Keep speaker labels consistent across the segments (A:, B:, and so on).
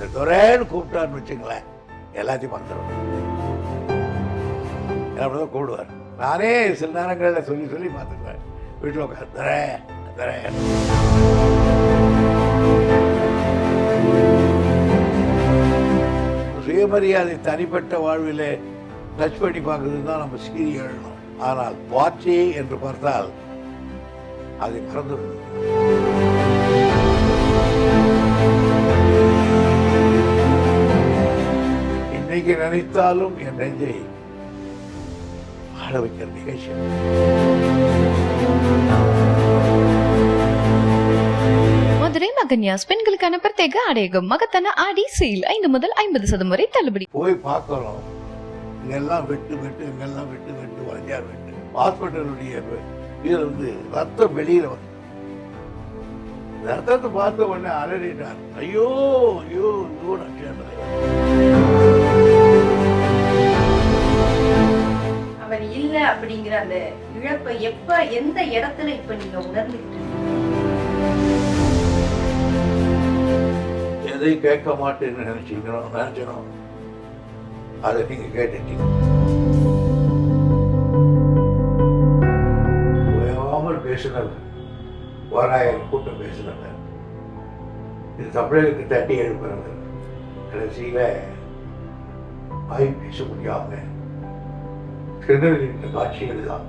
A: இந்த துறைன்னு கூப்பிட்டான்னு வச்சுங்களேன் எல்லாத்தையும் மறந்துடும் அப்படிதான் கூப்பிடுவார். நானே சில நேரங்களில் சொல்லி சொல்லி பார்த்துக்குவேன். வீட்டில் உட்காந்து துறை துறை சுயமரியாதை தனிப்பட்ட வாழ்விலே டச் பண்ணி பார்க்கறது தான் நம்ம சீரி எழுணும் ஆனால் வாட்சி என்று பார்த்தால் அதை மறந்துவிடணும் இன்னைக்கு நினைத்தாலும் என் நெஞ்சை ஆட வைக்கிற நிகழ்ச்சி.
B: மதுரை மகன்யாஸ் பெண்களுக்கான பிரத்யேக ஆடையகம் மகத்தான ஆடி சேல் ஐந்து முதல் ஐம்பது சதம் வரை தள்ளுபடி.
A: போய் பார்க்கறோம் இங்கெல்லாம் வெட்டு வெட்டு இங்கெல்லாம் வெட்டு வெட்டு வளைஞ்சார் வெட்டு. ஹாஸ்பிட்டலுடைய இதில் வந்து ரத்தம் வெளியில வந்து. ரத்தத்தை பார்த்த உடனே அலறிட்டார். ஐயோ ஐயோ ஐயோ நான் கேட்டேன்
C: அவர் இல்ல அப்படிங்கிற அந்த இழப்பை எப்ப எந்த இடத்துல இப்ப நீங்க உணர்ந்துகிட்டு
A: எதை கேட்க மாட்டேன்னு நினைச்சீங்களோ நினைச்சனோ அதை நீங்க கேட்டுட்டீங்க. ஓயாமல் பேசினது ஓராயிரம் கூட்டம் பேசினது இது தமிழருக்கு தட்டி எழுப்புறது கடைசியில் வாய் பேச முடியாமல் திருநெல்வேலி காட்சிகள் தான்!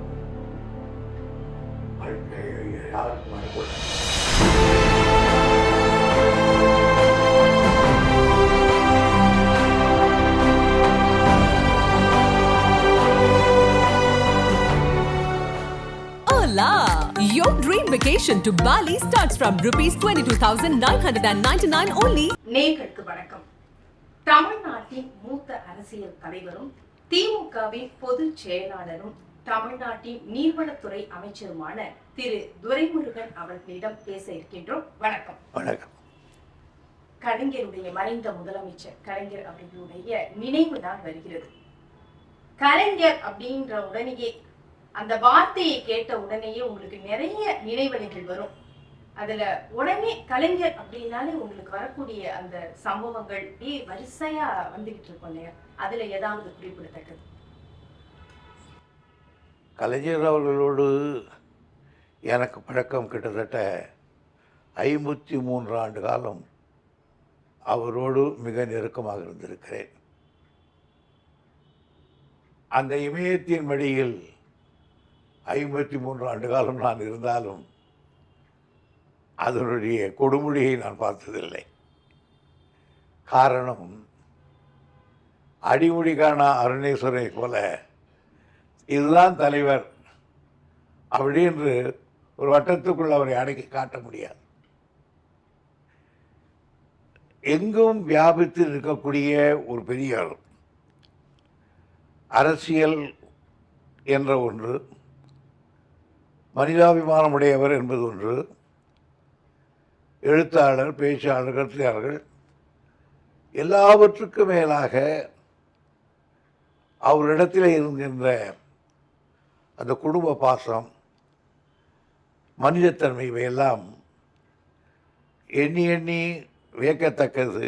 D: Your dream vacation to Bali starts from rupees 22,999 only.
C: நேர்களுக்கு வணக்கம் தமிழ்நாட்டின் மூத்த அரசியல் தலைவரும் திமுகவின் பொதுச் செயலாளரும் தமிழ்நாட்டின் நீர்வளத்துறை அமைச்சருமான திரு. துரைமுருகன் அவர்களிடம் பேச இருக்கின்றோம். வணக்கம்.
A: வணக்கம்.
C: கலைஞருடைய மறைந்த முதலமைச்சர் கலைஞர் அவர்களுடைய நினைவு நாள் வருகிறது. கலைஞர் அப்படின்ற உடனேயே அந்த வார்த்தையை கேட்ட உடனேயே உங்களுக்கு நிறைய நினைவலைகள் வரும். அதுல உடனே கலைஞர் அப்படின்னாலே உங்களுக்கு வரக்கூடிய அந்த சம்பவங்கள் வரிசையா வந்துகிட்டு இருக்கும் இல்லையா? அதுல ஏதாவது குறிப்பிடத்தக்கது.
A: கலைஞர் அவர்களோடு எனக்கு பழக்கம் கிட்டத்தட்ட ஐம்பத்தி மூன்று ஆண்டு காலம் அவரோடு மிக நெருக்கமாக இருந்திருக்கிறேன். அந்த இமயத்தின் மடியில் ஐம்பத்தி மூன்று ஆண்டு காலம் நான் இருந்தாலும் அதனுடைய கொடுமுடியை நான் பார்த்ததில்லை. காரணம் அடிமுடி காணா அருணேஸ்வரை போல இதுதான் தலைவர் அப்படின்னு ஒரு வட்டத்துக்குள் அவரை அடக்கி காட்ட முடியாது எங்கும் வியாபித்து இருக்கக்கூடிய ஒரு பெரிய ஆள். அரசியல் என்ற ஒன்று மனிதாபிமானம் உடையவர் என்பது ஒன்று எழுத்தாளர் பேச்சாளர் கருத்தாளர்கள் எல்லாவற்றுக்கும் மேலாக அவரிடத்தில் இருக்கின்ற அந்த குடும்ப பாசம் மனிதத்தன்மை இவையெல்லாம் எண்ணி எண்ணி வியக்கத்தக்கது.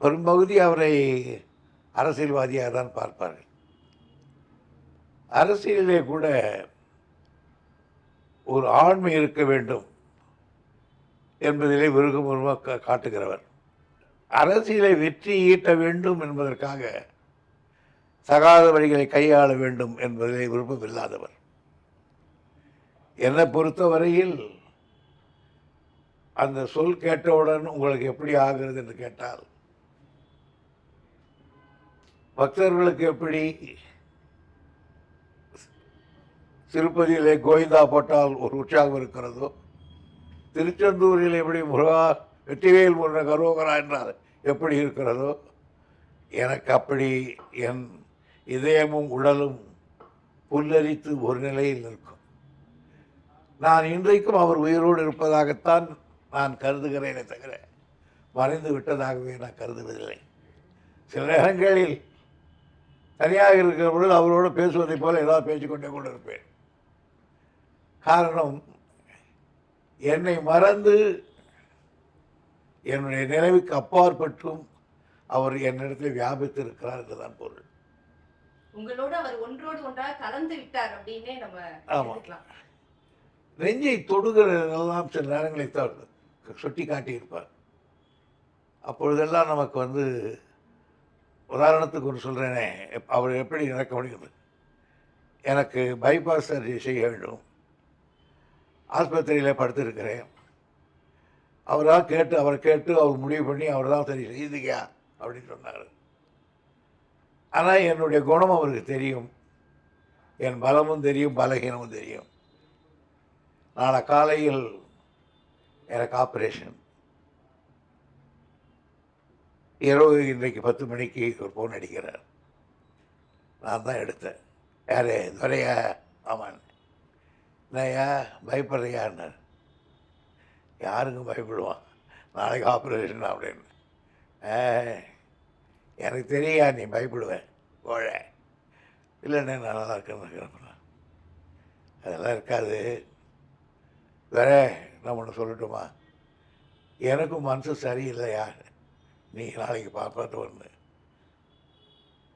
A: பெரும்பகுதி அவரை அரசியல்வாதியாக தான் பார்ப்பார்கள். அரசியலிலே கூட ஒரு ஆண்மை இருக்க வேண்டும் என்பதிலே விருகமுருமாக காட்டுகிறவர். அரசியலை வெற்றி ஈட்ட வேண்டும் என்பதற்காக சகாத வழிகளை கையாள வேண்டும் என்பதிலே விருப்பமில்லாதவர். என்னை பொறுத்தவரையில் அந்த சொல் கேட்டவுடன் உங்களுக்கு எப்படி ஆகிறது என்று கேட்டால் பக்தர்களுக்கு எப்படி? திருப்பதியிலே கோவிந்தா போட்டால் ஒரு உற்சாகம் இருக்கிறதோ? திருச்செந்தூரில் எப்படி முருகா வெற்றிவேல் முருக கரோகரா என்றார். எப்படி இருக்கிறதோ எனக்கு அப்படி என் இதயமும் உடலும் புல்லரித்து ஒரு நிலையில் நிற்கும். நான் இன்றைக்கும் அவர் உயிரோடு இருப்பதாகத்தான் நான் கருதுகிறேனே தவிர மறைந்து விட்டதாகவே நான் கருதுவதில்லை. சில நேரங்களில் தனியாக இருக்கிற பொழுது அவரோடு பேசுவதைப் போல ஏதாவது பேசிக்கொண்டே கொண்டு இருப்பேன். காரணம் என்னை மறந்து என்னுடைய நினைவுக்கு அப்பாற்பட்டும் அவர் என்னிடத்தில் வியாபித்து இருக்கிறார் என்றுதான் பொருள்.
C: உங்களோட அவர் ஒன்றோடு ஒன்றாக கலந்து விட்டார் அப்படின்னே நம்ம
A: ஆமா.
C: எடுத்துக்கலாம்.
A: நெஞ்சை தொடுகிறதெல்லாம் சில நேரங்களை தான் சுட்டி காட்டியிருப்பார். அப்பொழுதெல்லாம் நமக்கு வந்து உதாரணத்துக்கு ஒன்று சொல்கிறேனே அவர் எப்படி நடக்க முடியுது எனக்கு பைபாஸ் சர்ஜரி செய்ய வேண்டும். ஆஸ்பத்திரியில் படுத்திருக்கிறேன். அவராக கேட்டு அவரை கேட்டு அவர் முடிவு பண்ணி அவர் தான் சரி செய்துக்கியா? அப்படின்னு சொன்னார். ஆனால் என்னுடைய குணம் அவருக்கு தெரியும். என் பலமும் தெரியும் பலகீனமும் தெரியும். நாளை காலையில் எனக்கு ஆப்ரேஷன். இரவு இன்றைக்கு பத்து மணிக்கு ஒரு ஃபோன் அடிக்கிறார். நான் தான் எடுத்தேன். யாரு? துரையா? ஆமான் என்னய்யா பயப்படுறியான்னார் யாருக்கும் பயப்படுவான்? நாளைக்கு ஆப்ரேஷன் அப்படின்னு. "ஏ, எனக்கு தெரியா நீ பயப்படுவேன் கோழ இல்லைண்ணே நல்லா இருக்கேன்னு அதெல்லாம் இருக்காது. வேற நான் ஒன்று சொல்லட்டுமா? எனக்கும் மனசு சரியில்லையா? நீ நாளைக்கு பார்ப்பாட்டு ஒன்று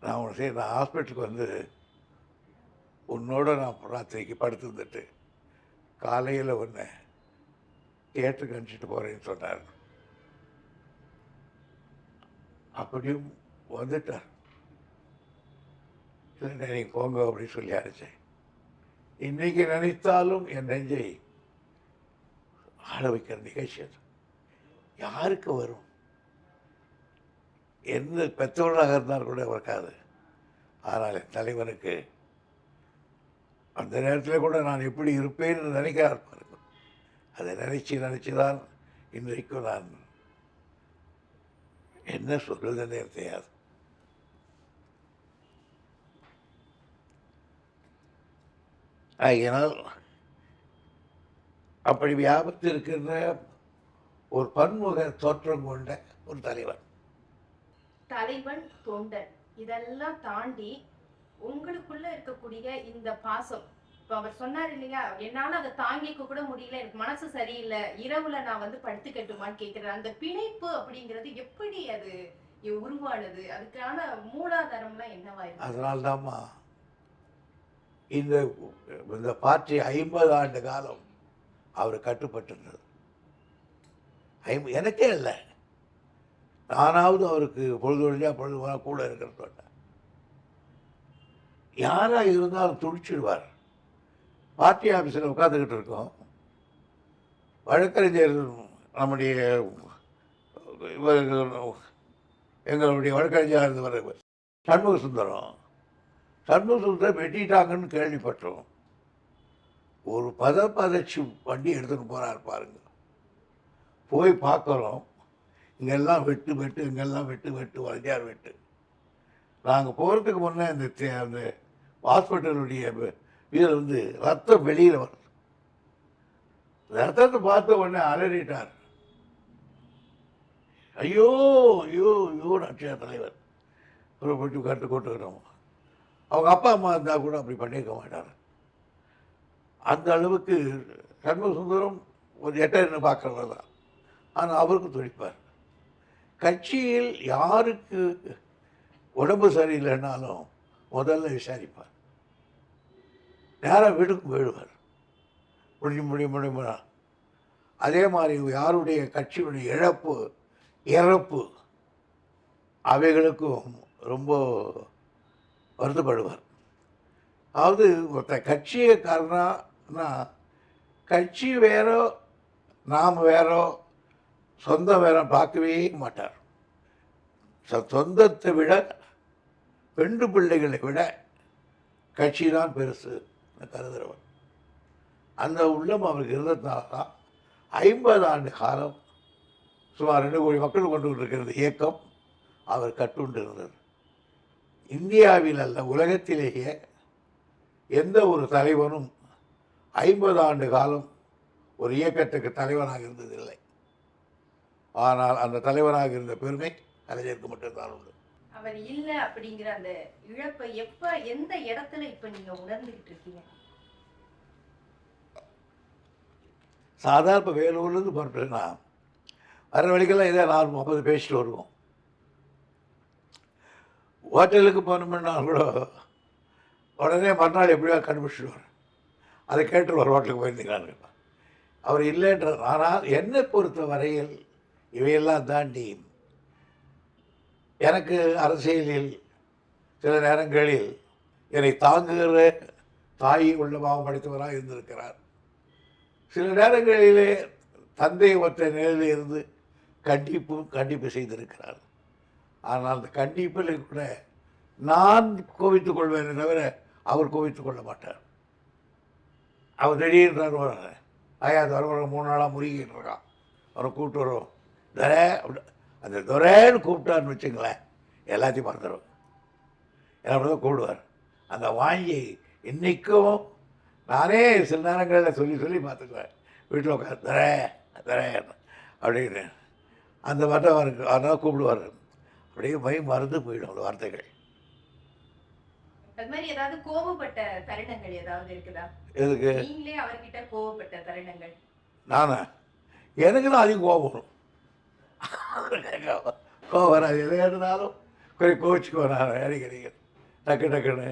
A: நான் ஒன்று சரி நான் ஹாஸ்பிட்டலுக்கு வந்து உன்னோட நான் ராத்திரிக்கு படுத்துருந்துட்டு காலையில் ஒன்று தியேட்டருக்கு கணிச்சிட்டு போகிறேன்னு சொன்னார். அப்படியும் வந்துட்டார். இல்லை நீங்கள் போங்க அப்படின்னு சொல்லி அழைச்சேன் இன்னைக்கு நினைத்தாலும் என் நெஞ்சை ஆட வைக்கிற நிகழ்ச்சி அது. யாருக்கு வரும்? எந்த பெற்றோர்களாக இருந்தால் கூட வரக்காது. ஆனால் என் தலைவனுக்கு அந்த நேரத்தில் கூட நான் எப்படி இருப்பேன்னு நினைக்கிறார் அதை நினைச்சு நினைச்சுதான் இன்றைக்கும் நான் என்ன சொல்றதுன்னு தெரியாது. ஆகினால் அப்படி வியாபத்து இருக்கின்ற ஒரு பன்முக தோற்றம் கொண்ட ஒரு தலைவன்.
C: தலைவன் தொண்டன். இதெல்லாம் தாண்டி உங்களுக்குள்ள இருக்கக்கூடிய இந்த பாசம் இப்ப அவர் சொன்னார் இல்லையா என்னால அதை தாங்கிக்க கூட முடியல எனக்கு மனசு சரியில்லை இரவுல நான் வந்து படுத்துக்கட்டுமான்னு கேட்கிறேன் அந்த பிணைப்பு அப்படிங்கிறது எப்படி அது உருவானது? அதுக்கான மூலாதாரம்லாம் என்னவா இருக்கு?
A: அதனால்தாம்மா இந்த இந்த பார்ட்டி ஐம்பது ஆண்டு காலம் அவர் கட்டுப்பட்டிருந்தது. ஐம்பது எனக்கே இல்லை. நானாவது அவருக்கு பொழுது ஒழிஞ்சா பொழுது கூட இருக்கிறது யாராக இருந்தாலும் துடிச்சிடுவார். பார்ட்டி ஆஃபீஸில் உட்காந்துக்கிட்டு இருக்கோம். வழக்கறிஞர் நம்முடைய இவர்கள் எங்களுடைய வழக்கறிஞராக இருந்தவர் சண்முக சுந்தரம் சண்முக சுந்தரம் வெட்டிட்டாங்கன்னு கேள்விப்பட்டோம். ஒரு பத பதச்சி வண்டி எடுத்துன்னு போகிறார் பாருங்க. போய் பார்க்குறோம். இங்கெல்லாம் வெட்டு வெட்டு இங்கெல்லாம் வெட்டு வெட்டு வண்டியார் வெட்டு. நாங்கள் போகிறதுக்கு முன்னே இந்த அந்த ஹாஸ்பிட்டலுடைய இதில் வந்து ரத்தம் வெளியில் வருது ரத்தத்தை பார்த்த உடனே அலறிட்டார். ஐயோ ஐயோ ஐயோ நட்சத்திர தலைவர். புறப்பட்டு போட்டு கட்டு கொட்டுக்கிறோம் அவங்க அப்பா அம்மா இருந்தால் கூட அப்படி பண்ணியிருக்க மாட்டார். அந்த அளவுக்கு சண்முக சுந்தரம் ஒரு எட்டர்னு பார்க்குறவர் தான். ஆனால் அவருக்கு துடிப்பார். கட்சியில் யாருக்கு உடம்பு சரியில்லைன்னாலும் முதல்ல விசாரிப்பார். நேராக வீட்டுக்கு போயிடுவார். முடிஞ்சு முடியும் முடியுமா அதே மாதிரி யாருடைய கட்சியுடைய இழப்பு இறப்பு அவைகளுக்கும் ரொம்ப வருத்தப்படுவார். அதாவது ஒருத்த கட்சியை காரணம்னா கட்சி வேறோ நாம் வேறோ சொந்தம் வேற பார்க்கவே மாட்டார். சொந்தத்தை விட பெண்டு பிள்ளைகளை விட கட்சி தான் பெருசு. கருதுகிறவர் அந்த உள்ளம் அவருக்கு இருந்ததுனால தான் ஐம்பது ஆண்டு காலம் சுமார் ரெண்டு கோடி மக்கள் கொண்டு இருக்கிறது இயக்கம் அவர் கட்டுண்டு இருந்தது இந்தியாவில் அல்ல உலகத்திலேயே எந்த ஒரு தலைவனும் ஐம்பது ஆண்டு காலம் ஒரு இயக்கத்துக்கு தலைவனாக இருந்ததில்லை. ஆனால் அந்த தலைவராக இருந்த பெருமை கலைஞருக்கு மட்டும்தான் உண்டு.
C: அவர் இல்லை அப்படிங்கிற அந்த இழப்பை எப்ப எந்த இடத்துல இப்ப நீங்க உணர்ந்துகிட்டு இருக்கீங்க?
A: சாதாரண இப்போ வேலூர்லேருந்து புறப்பட்டுனா வர வழிக்கெல்லாம் இதே நாலு முப்பது பேசிட்டு வருவோம். ஹோட்டலுக்கு போனோம்னா கூட உடனே மறுநாள் எப்படியோ கண்டுபிடிச்சிடுவார் அதை கேட்டு ஒரு ஹோட்டலுக்கு போயிருந்தீங்களான்னு அவர் இல்லைன்ற ஆனால் என்னை பொறுத்த வரையில் இவையெல்லாம் தாண்டி எனக்கு அரசியலில் சில நேரங்களில் என்னை தாங்குகிற தாய் உள்ளமாக படித்தவராக இருந்திருக்கிறார். சில நேரங்களிலே தந்தை ஒற்ற நிலையில் இருந்து கண்டிப்பும் கண்டிப்பு செய்திருக்கிறார். ஆனால் அந்த கண்டிப்பில் கூட நான் கோவித்துக் கொள்வேனே தவிர அவர் கோவித்துக் கொள்ள மாட்டார். அவர் திடீர்னு வருவார் ஐயா தருவார் மூணு நாளாக முருகிட்டு இருக்கான் அவரை கூப்பிட்டு வரும். தரே அப்படி அந்த துரைன்னு கூப்பிட்டான்னு வச்சுங்களேன் எல்லாத்தையும் மறந்துடும் என்ன தான் கூப்பிடுவார். அந்த வாங்கி இன்றைக்கும் நானே சில நேரங்களில் சொல்லி சொல்லி பார்த்துக்குவேன். வீட்டில் உட்காந்து தரே தரேன் அப்படின்னு அந்த மாதிரி அவருக்கு அதனால் கூப்பிடுவார். அப்படியே மை மறந்து போயிடும் அந்த வார்த்தைகள்.
C: அது மாதிரி ஏதாவது கோவப்பட்ட தருணங்கள் ஏதாவது இருக்குதா?
A: எதுக்கு?
C: நீங்களே அவர்கிட்ட கோவப்பட்ட தருணங்கள்.
A: நானா? எனக்கு தான் அதிகம் கோபம் வரும். கோவம் வராது எதை இருந்தாலும் கொஞ்சம் கோவிச்சுக்கோ நான் அடிக்கடிக்க டக்கு டக்குன்னு.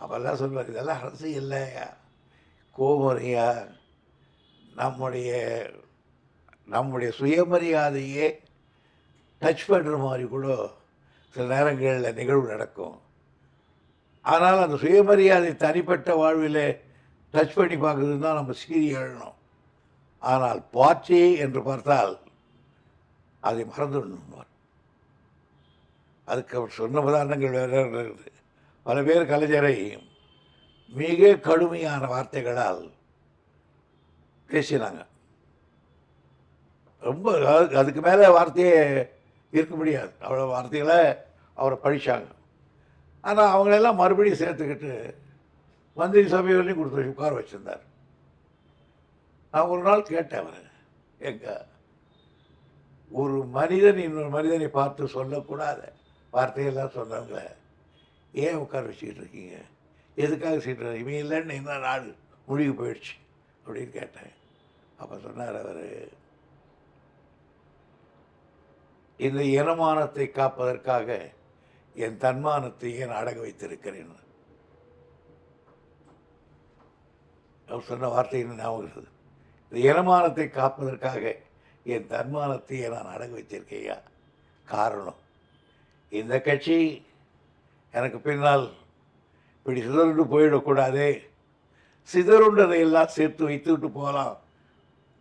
A: அப்போல்லாம் சொல்லுவார் இதெல்லாம் அரசு இல்லையா? கோபரியா நம்முடைய நம்முடைய சுயமரியாதையே டச் பண்ணுற மாதிரி கூட சில நேரங்களில் நிகழ்வு நடக்கும். ஆனால் அந்த சுயமரியாதை தனிப்பட்ட வாழ்வில் டச் பண்ணி பார்க்குறதுன்னு தான் நம்ம சீறி எழணும். ஆனால் பார்ட்டி என்று பார்த்தால் அதை மறந்துடணும்வார் அதுக்கு அவர் சொன்ன உதாரணங்கள் வேறு இருக்குது. பல பேர் கலைஞரை மிக கடுமையான வார்த்தைகளால் பேசினாங்க. ரொம்ப அதுக்கு மேலே வார்த்தையே இருக்க முடியாது. அவ்வளோ வார்த்தைகளை அவரை பழிச்சாங்க. ஆனால் அவங்களெல்லாம் மறுபடியும் சேர்த்துக்கிட்டு மந்திரி சபைகளையும் கொடுத்து உட்கார வச்சுருந்தார். நான் ஒரு நாள் கேட்டேன் அவர். எங்க ஒரு மனிதன் இன்னொரு மனிதனை பார்த்து சொல்லக்கூடாத. வார்த்தையெல்லாம் சொன்னாங்க ஏன் உட்கார வச்சுக்கிட்டு இருக்கீங்க? எதுக்காக சீட்டு இவன் இல்லைன்னு என்ன நாள் முடிவு போயிடுச்சு அப்படின்னு கேட்டேன். அப்போ சொன்னார் அவர் இந்த இனமானத்தை காப்பதற்காக என் தன்மானத்தை ஏன் அடக வைத்திருக்கிறேன்? அவர் சொன்ன வார்த்தை என்ன ஞாபகம் இருக்குது? இந்த இனமானத்தை காப்பதற்காக என் தன்மானத்தையே நான் அடகு வச்சிருக்கையா? காரணம். இந்த கட்சி எனக்கு பின்னால் இப்படி சிதறுண்டு போயிடக்கூடாது. சிதறுண்டதை எல்லாம் சேர்த்து வைத்து விட்டு போகலாம்.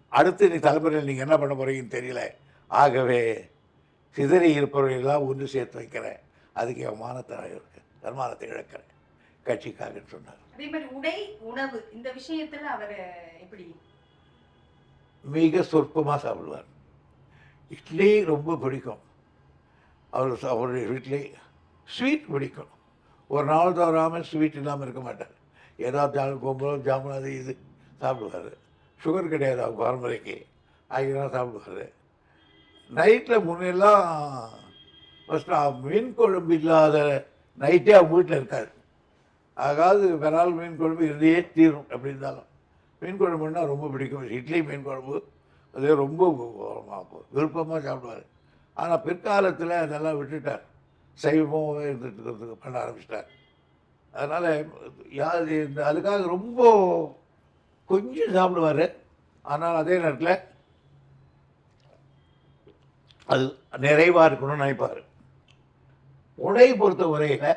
A: அடுத்து நீ தலைமுறையில் நீங்கள் என்ன பண்ண போகிறீங்கன்னு தெரியல. ஆகவே சிதறி இருப்பவர்களெல்லாம் ஒன்று சேர்த்து வைக்கிறேன். அதுக்கு என் மானத்தை இருக்கு தன்மானத்தை இழக்கிறேன். கட்சிக்காகன்னு சொன்னார்.
C: அதே மாதிரி உடை உணவு இந்த விஷயத்தில் அவர் எப்படி
A: மிக சொற்பமாக சாப்பிடுவார். இட்லி ரொம்ப பிடிக்கும். அவர் அவருடைய வீட்டிலே ஸ்வீட் பிடிக்கும். ஒரு நாள் தவறாமல் ஸ்வீட் இல்லாமல் இருக்க மாட்டார். ஏதாவது ஜாம் கும்பலம் ஜாமுன் அது இது சாப்பிடுவார். சுகர் கிடையாது அவங்க பரம்பரைக்கு ஆகியெல்லாம் சாப்பிடுவார். நைட்டில் முன்னெல்லாம் ஃபஸ்ட்டு மீன் குழம்பு இல்லாத நைட்டே அவங்க வீட்டில் இருக்காது அதாவது விரால் மீன் குழம்பு இருந்தே தீரும் எப்படி இருந்தாலும். மீன் குழம்புன்னா ரொம்ப பிடிக்கும். இட்லி மீன் குழம்பு அது ரொம்ப விருப்பமாக சாப்பிடுவார். ஆனால் பிற்காலத்தில் அதெல்லாம் விட்டுட்டார். சைவமாகவே இருந்துட்டு இருக்கிறதுக்கு பண்ண ஆரம்பிச்சிட்டார். அதனால் யார் இந்த அதுக்காக ரொம்ப கொஞ்சம் சாப்பிடுவார். ஆனால் அதே நேரத்தில் அது நிறைவாக இருக்கணும்னு நினைப்பார். உடை பொறுத்த வரையில்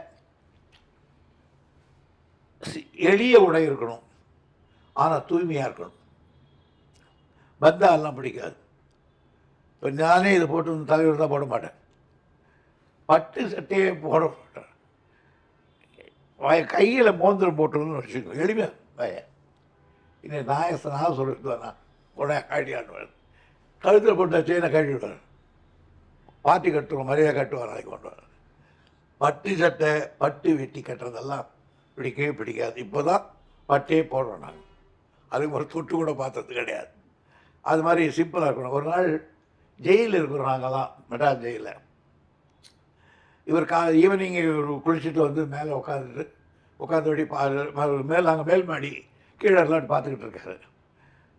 A: சி- எளிய உடை இருக்கணும். ஆனால் தூய்மையாக இருக்கணும். பந்தாலாம் பிடிக்காது. இப்போ நானே இதை போட்டு வந்து தலைவர் தான் போட மாட்டேன். பட்டு சட்டையே போட மாட்டேன். வய கையில் மோந்திரம் போட்டுருன்னு வச்சுக்கோ எளிமையாக வய. இன்னும் நாயசனாக நான் சொல்லிட்டு நான் உடனே காட்டியாடுவேன். கழுத்தில் போட்டு நான் கட்டிவிடுவேன். பாட்டி கட்டுவோம் மரியாதை கட்டுவார் நாளைக்கு கொண்டு வர பட்டு சட்டை பட்டு வெட்டி கட்டுறதெல்லாம் பிடிக்கவே பிடிக்காது. இப்போ தான் பட்டே போடுறோம் நாங்கள் அதுக்கு ஒரு தொட்டு கூட பார்த்தது கிடையாது. அது மாதிரி சிம்பிளாக இருக்கணும். ஒரு நாள் ஜெயிலில் இருக்கிறோம் நாங்கள்லாம் மெட்ராஸ் ஜெயிலில். இவர் கா ஈவினிங் குளிச்சுட்டு வந்து மேலே உட்காந்துட்டு உட்காந்தபடி பா மேல் நாங்கள் மேல் மாடி கீழே எல்லாம் பார்த்துக்கிட்டு இருக்காரு.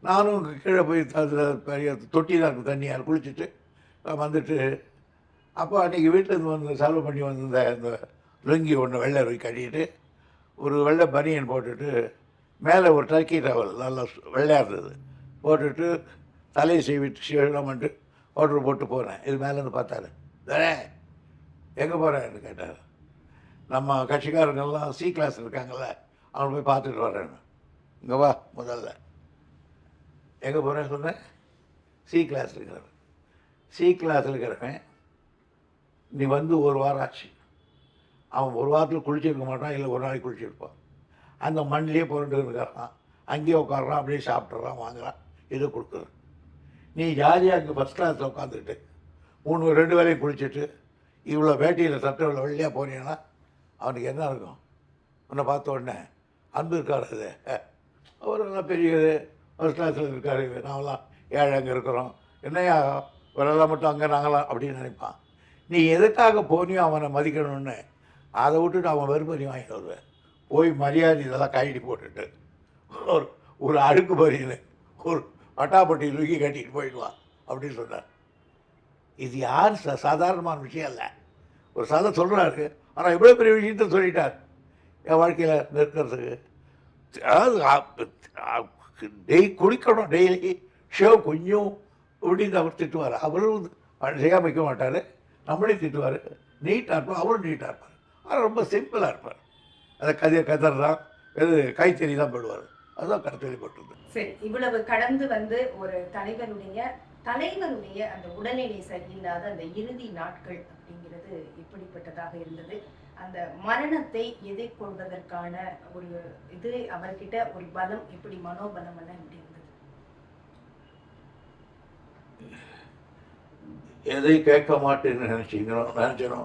A: நானும் கீழே போய் அதில் பெரிய தொட்டி தான் இருக்கும் தண்ணியால் குளிச்சுட்டு வந்துட்டு அப்போ அன்றைக்கி வீட்டிலேருந்து வந்து செலவு பண்ணி வந்திருந்த இந்த லுங்கி ஒன்று வெள்ளை லுங்கி கட்டிட்டு ஒரு வெள்ளை பனியன் போட்டுட்டு மேலே ஒரு டர்க்கி டவல் நல்லா சு- இருந்தது போட்டுட்டு தலையை செய்விட்டு சீவெல்லாம் பண்ணிட்டு போட்டு போனேன். இது மேலேருந்து பார்த்தாரு. தானே எங்கே போகிறேன்னு கேட்டார். நம்ம கட்சிக்காரங்கெல்லாம் சி கிளாஸ் இருக்காங்கல்ல அவனை போய் பார்த்துட்டு வரேன் இங்கே வா முதல்ல. எங்கே போகிறேன்னு சொன்னேன்? சி கிளாஸ் இருக்கிறவன். சி கிளாஸ் இருக்கிறவன் நீ வந்து ஒரு வாரம் ஆச்சு. அவன் ஒரு வாரத்தில் குளிச்சிருக்க மாட்டான் இல்லை ஒரு நாளைக்கு குளிச்சிருப்பான். அந்த மண்ணிலே புரண்டு இருக்கிறான் அங்கேயே உட்காடுறான் அப்படியே சாப்பிட்றான் வாங்குறான். இது கொடுக்குறேன் நீ ஜாலியாக இங்கே ஃபஸ்ட் கிளாஸில் உட்காந்துக்கிட்டு மூணு ரெண்டு வேலையும் குளிச்சுட்டு இவ்வளோ வேட்டியில் சட்டை இவ்வளோ வெள்ளையாக போனீங்கன்னா அவனுக்கு என்ன இருக்கும்? உன்னை பார்த்த உடனே அன்பு இருக்கார் அது. அவர் நல்லா பெரிய ஃபஸ்ட் கிளாஸில் இருக்கார் நாமெல்லாம் ஏழை அங்கே இருக்கிறோம். என்னையா வரலாம் மட்டும் அங்கே நாங்களாம் அப்படின்னு நினைப்பான். நீ எதுக்காக போனியோ அவனை மதிக்கணும்னு அதை விட்டுட்டு அவன் வெறுப்பறி வாங்கிட்டு வருவேன். போய் மரியாதை இதெல்லாம் கைடி போட்டுட்டு ஒரு ஒரு அழுக்கு பறியில் ஒரு பட்டாப்பட்டி லுக்கி கட்டிட்டு போயிடுவான் அப்படின்னு சொன்னார். இது யார்? ச சாதாரணமான விஷயம் இல்லை ஒரு சாதா சொல்கிறாரு ஆனால் இவ்வளோ பெரிய விஷயத்த சொல்லிட்டார். என் வாழ்க்கையில் நிற்கிறதுக்கு அதாவது டெய் குடிக்கணும் டெய்லி ஷேவ் கொஞ்சம் அப்படின்னு அவர் திட்டுவார். அவரும் செய்யாம வைக்க மாட்டார். நம்மளையும் திட்டுவார். நீட்டாக இருப்பார் அவரும் நீட்டாக இருப்பார். ஆனால் ரொம்ப சிம்பிளாக இருப்பார். அதை கதையை கதறான் இது கைத்தறி தான் போடுவார். அதுதான் போட்டுருது
C: சரி இவ்வளவு கடந்து வந்து ஒரு தலைவருடைய தலைவருடைய அந்த உடல்நிலை சரியில்லாத அந்த இறுதி நாட்கள் அப்படிங்கிறது எப்படிப்பட்டதாக இருந்தது. அந்த மரணத்தை எதிர்கொள்வதற்கான ஒரு இது அவர்கிட்ட ஒரு பலம் எப்படி மனோபலம் எல்லாம் எப்படி இருந்தது?
A: எதை கேட்க மாட்டேன்னு நினச்சிங்களோ நினச்சனோ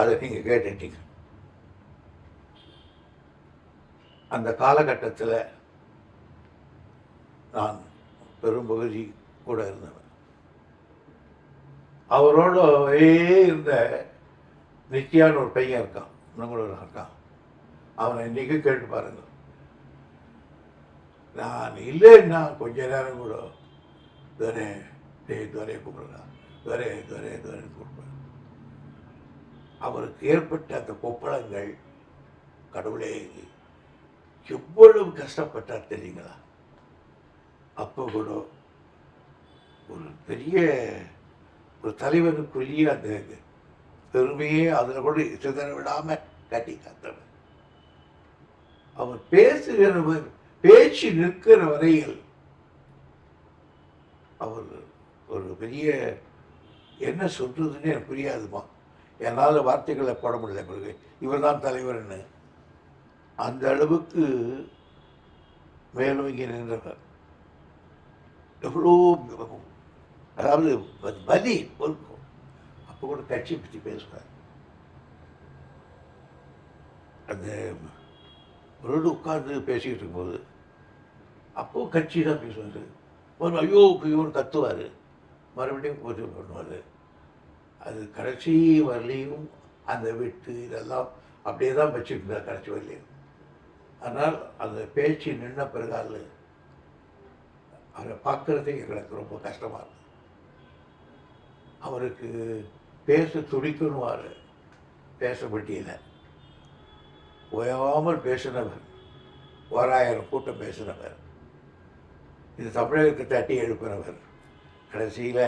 A: அதை நீங்கள் கேட்டுட்டீங்க. அந்த காலகட்டத்தில் நான் பெரும்பகுதி கூட இருந்தவன். அவரோடவே இருந்த நித்யான்னு ஒரு பையன் இருக்கான் இன்னும் கூட இருக்கான். அவனை இன்றைக்கும் கேட்டு பாருங்கள் நான் இல்லைன்னா கொஞ்ச நேரம் கூட துரை டேய் துரையை கூப்பிடுறான் துரை துரை துரைன்னு கூப்பிடுறேன் அவருக்கு ஏற்பட்ட அந்த கொப்பளங்கள் கடவுளே எவ்வளவு கஷ்டப்பட்டார் தெரியுங்களா? அப்போ கூட ஒரு பெரிய ஒரு தலைவனுக்குரிய அந்த பெருமையே அதில் கூட சிதற விடாம கட்டி காத்தவர் அவர் பேசுகிறவர் பேச்சு நிற்கிற வரையில் அவர் ஒரு பெரிய என்ன சொல்றதுன்னே எனக்கு புரியாதுமா. என்னால் வார்த்தைகளை போட முடியல பிறகு இவர் தான் தலைவர்னு. அந்த அளவுக்கு மேலோங்கி நின்றவர். எவ்வளோ அதாவது வலி பொறுக்கும் அப்போ கூட கட்சி பற்றி பேசுவார். அந்த ஒரு உட்கார்ந்து பேசிக்கிட்டு இருக்கும்போது அப்போ கட்சி தான் பேசுவார். ஒரு ஐயோ ஐயோன்னு கத்துவார். மறுபடியும் பூஜை பண்ணுவார் அது கடைசி வரலையும் அந்த வெட்டு இதெல்லாம் அப்படியே தான் வச்சுருந்தார் கடைசி வரலையும். ஆனால் அந்த பேச்சு நின்ன பிறகால அவரை பார்க்குறது எங்களுக்கு ரொம்ப கஷ்டமாக இருந்தது அவருக்கு பேச துடிக்கணுவார் பேச முடியல ஓயாமல் பேசினவர் ஓராயிரம் கூட்டம் பேசினவர். இது தமிழகத்தை தட்டி எழுப்பினவர். கடைசியில்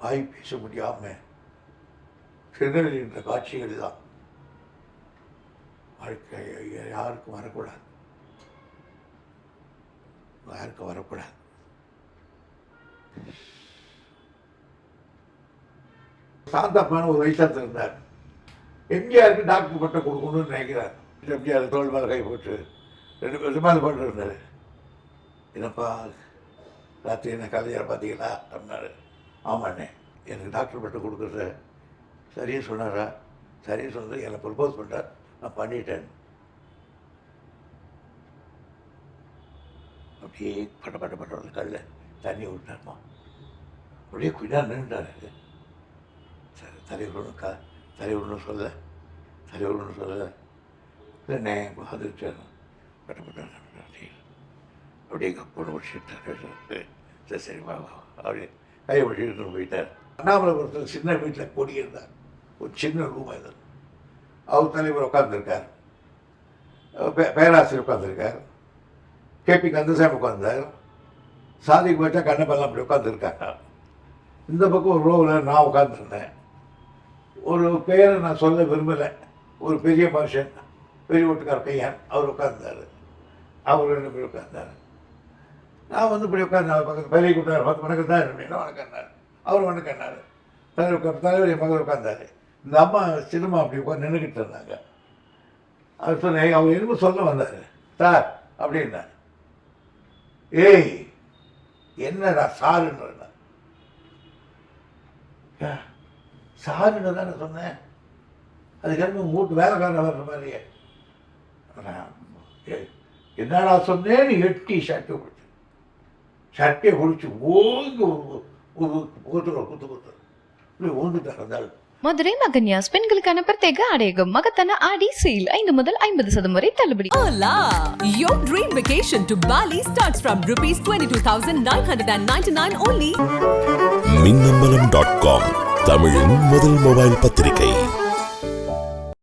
A: வாய் பேச முடியாமல் சிதறுகின்ற காட்சிகள் தான். வாழ்க்கை யாருக்கும் வரக்கூடாது. யாருக்கும் வரக்கூடாது. சாந்தாப்பான ஒரு வயசாக இருந்தார். எம்ஜிஆருக்கு டாக்டர் பட்டம் கொடுக்கணும்னு நினைக்கிறார். எம்ஜிஆர் தோல் மேலே கை போட்டு ரெண்டு பேர் மேலே போட்டு இருந்தார். என்னப்பா ராத்திரி என்ன கலைஞர் பார்த்தீங்களா அப்படின்னாரு. ஆமாண்ணே எனக்கு டாக்டர் பட்டம் கொடுக்குறது சரியா சொன்னாரா? சரியா சொன்னது என்னை ப்ரப்போஸ் பண்ணுறார் நான் பண்ணிட்டேன். அப்படியே பட்ட பட்ட பட்ட கல்ல தண்ணி விட்டாருமா அப்படியே குயினா நின்றுட்டாரு சரி கா ஒன்றும் சொல்ல தலைவர் சொல்ல இல்லை நான் சொல்லலை இல்லைண்ணே பார்த்துக்கிட்டேன் பட்ட பட்ட அப்படியே. அப்படியே முடிச்சுட்டாரு சரி சரி வா அப்படியே கையை முடிச்சுட்டு போயிட்டார். அண்ணாமலைபுரத்தில் சின்ன வீட்டில் கொடியிருந்தார் ஒரு சின்ன ரூம் அது. அவர் தலைவர் உட்காந்துருக்கார் பேராசிரியர் உட்காந்துருக்கார் கேபி கந்தசாமி உட்காந்தார் சாதிக்கு போயிட்டா கண்ணப்பெல்லாம் அப்படி உட்காந்துருக்காங்க இந்த பக்கம் ஒரு ரோவில் நான் உட்காந்துருந்தேன் ஒரு பெயரை நான் சொல்ல விரும்பலை. ஒரு பெரிய மனுஷன் பெரிய வீட்டுக்கார பையன் அவர் உட்கார்ந்தாரு. அவர் ரெண்டு பேர் உட்கார்ந்தாரு. நான் வந்து இப்படி உட்காந்து அவர் பக்கத்து பெரிய கூட்டார் பத்து வணக்கம் தான் அப்படின்னா வணக்கம்னாரு அவர் வணக்கம்னாரு தலைவர் தலைவர் என் மகள் உட்காந்தாரு இந்த அம்மா சினிமா அப்படி உட்காந்து நின்றுக்கிட்டு இருந்தாங்க. அவர் சொன்னேன் அவங்க என்னமோ சொல்ல வந்தார். சார் அப்படின்னார். ஏய் என்னடா சாருன்ற சாருன்னு தானே சொன்னேன். அதுக்கு மூட்டு வேலைக்காரன் வர்ற மாதிரியே. ஏய், என்னடா சொன்னேன்னு எட்டி சட்டை கொடுத்து சட்டையை குடிச்சு ஓங்கி ஒரு குத்து குத்து குத்து. இப்படி ஓந்துட்டார் அந்த
B: மதுரை மகன்யாஸ் பெண்களுக்கான பிரத்யேக ஆடையகம் மகத்தான ஆடி சேல் ஐந்து முதல் ஐம்பது சதம் வரை தள்ளுபடி!
D: Your dream vacation to Bali starts from rupees 22,999 only.
E: Minnambalam dot com தமிழின் முதல் மொபைல் பத்திரிகை